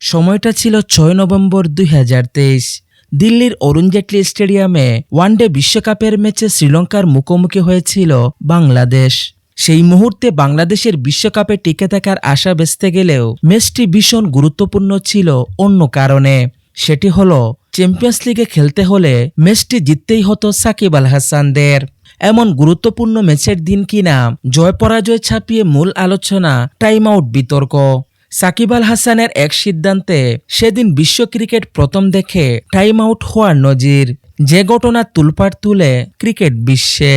সময়টা ছিল ছয় নভেম্বর দুই হাজার তেইশ। দিল্লির অরুণ জেটলি স্টেডিয়ামে ওয়ানডে বিশ্বকাপের ম্যাচে শ্রীলঙ্কার মুখোমুখি হয়েছিল বাংলাদেশ। সেই মুহূর্তে বাংলাদেশের বিশ্বকাপে টিকে থাকার আশা বেচতে গেলেও ম্যাচটি ভীষণ গুরুত্বপূর্ণ ছিল অন্য কারণে। সেটি হলো, চ্যাম্পিয়ন্স লিগে খেলতে হলে ম্যাচটি জিততেই হতো সাকিব আল হাসানদের। এমন গুরুত্বপূর্ণ ম্যাচের দিন কিনা, জয় পরাজয় ছাপিয়ে মূল আলোচনা টাইম আউট বিতর্ক। সাকিব আল হাসানের এক সিদ্ধান্তে সেদিন বিশ্ব ক্রিকেট প্রথম দেখে টাইম আউট হওয়ার নজির, যে ঘটনা তুলপাট তুলে ক্রিকেট বিশ্বে।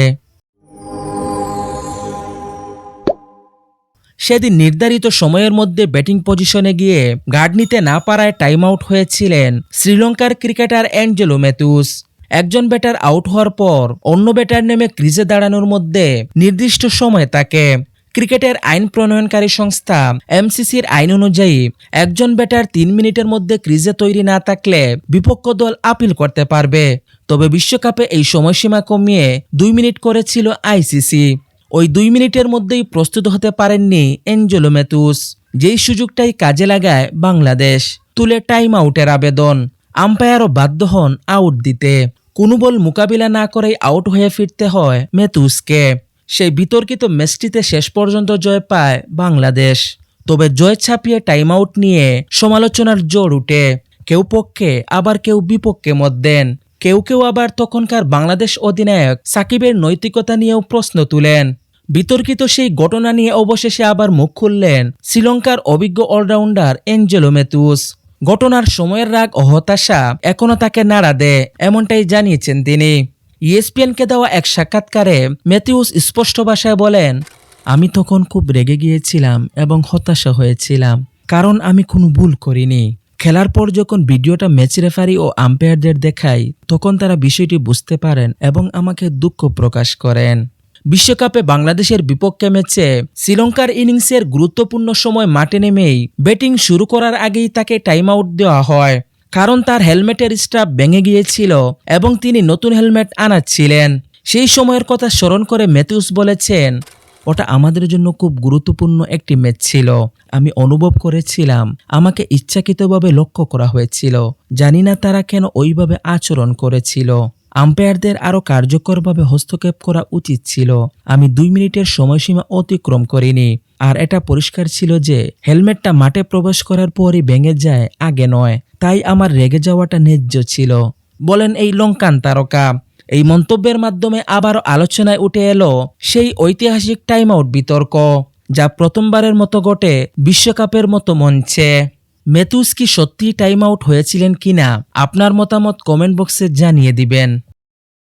সেদিন নির্ধারিত সময়ের মধ্যে ব্যাটিং পজিশনে গিয়ে গার্ড নিতে না পারায় টাইম আউট হয়েছিলেন শ্রীলঙ্কার ক্রিকেটার অ্যাঞ্জেলো ম্যাথুস একজন ব্যাটার আউট হওয়ার পর অন্য ব্যাটার নেমে ক্রিজে দাঁড়ানোর মধ্যে নির্দিষ্ট সময় থাকে ক্রিকেটের আইন প্রণয়নকারী সংস্থা এমসিসির আইন অনুযায়ী একজন ব্যাটার তিন মিনিটের মধ্যে ক্রিজে তৈরি না থাকলে বিপক্ষ দল আপিল করতে পারবে। তবে বিশ্বকাপে এই সময়সীমা কমিয়ে দুই মিনিট করেছিল আইসিসি। ওই দুই মিনিটের মধ্যেই প্রস্তুত হতে পারেননি এঞ্জেলো ম্যাথুস যেই সুযোগটাই কাজে লাগায় বাংলাদেশ। তুলে টাইম আউটের আবেদন। আম্পায়ারও বাধ্য হন আউট দিতে। কোনো বল মোকাবিলা না করেই আউট হয়ে ফিরতে হয় ম্যাথুসকে সেই বিতর্কিত ম্যাচটিতে শেষ পর্যন্ত জয় পায় বাংলাদেশ। তবে জয় ছাপিয়ে টাইম আউট নিয়ে সমালোচনার জোর উঠে। কেউ পক্ষে, আবার কেউ বিপক্ষে মত দেন। কেউ কেউ আবার তখনকার বাংলাদেশ অধিনায়ক সাকিবের নৈতিকতা নিয়েও প্রশ্ন তুলেন। বিতর্কিত সেই ঘটনা নিয়ে অবশেষে আবার মুখ খুললেন শ্রীলঙ্কার অভিজ্ঞ অলরাউন্ডার এঞ্জেলো মেথুস ঘটনার সময়ের রাগ ও হতাশা এখনও তাকে নাড়া দেয়, এমনটাই জানিয়েছেন তিনি। ইএসপিএনকে দেওয়া এক সাক্ষাৎকারে ম্যাথিউস স্পষ্ট ভাষায় বলেন, আমি তখন খুব রেগে গিয়েছিলাম এবং হতাশা হয়েছিলাম, কারণ আমি কোনো ভুল করিনি। খেলার পর যখন ভিডিওটা ম্যাচ রেফারি ও আম্পায়ারদের দেখাই, তখন তারা বিষয়টি বুঝতে পারেন এবং আমাকে দুঃখ প্রকাশ করেন। বিশ্বকাপে বাংলাদেশের বিপক্ষে ম্যাচে শ্রীলঙ্কার ইনিংসের গুরুত্বপূর্ণ সময় মাঠে নেমেই ব্যাটিং শুরু করার আগেই তাকে টাইম আউট দেওয়া হয়। কারণ তার হেলমেটের স্ট্রাপ ভেঙে গিয়েছিল এবং তিনি নতুন হেলমেট আনাচ্ছিলেন। সেই সময়ের কথা স্মরণ করে ম্যাথিউস বলেছেন, ওটা আমাদের জন্য খুব গুরুত্বপূর্ণ একটি ম্যাচ ছিল। আমি অনুভব করেছিলাম, আমাকে ইচ্ছাকৃতভাবে লক্ষ্য করা হয়েছিল। জানি না তারা কেন ওইভাবে আচরণ করেছিল। আম্পায়ারদের আরও কার্যকরভাবে হস্তক্ষেপ করা উচিত ছিল। আমি দুই মিনিটের সময়সীমা অতিক্রম করিনি। আর এটা পরিষ্কার ছিল যে, হেলমেটটা মাঠে প্রবেশ করার পরই ভেঙে যায়, আগে নয়। তাই আমার রেগে যাওয়াটা ন্যায্য ছিল। বলেন এই লঙ্কান তারকা, এই মন্তব্যের মাধ্যমে আবারও আলোচনায় উঠে এলো সেই ঐতিহাসিক টাইম আউট বিতর্ক, যা প্রথমবারের মতো ঘটে বিশ্বকাপের মতো মঞ্চে। মেথুস কি সত্যিই টাইম আউট হয়েছিলেন কিনা, আপনার মতামত কমেন্ট বক্সে জানিয়ে দিবেন।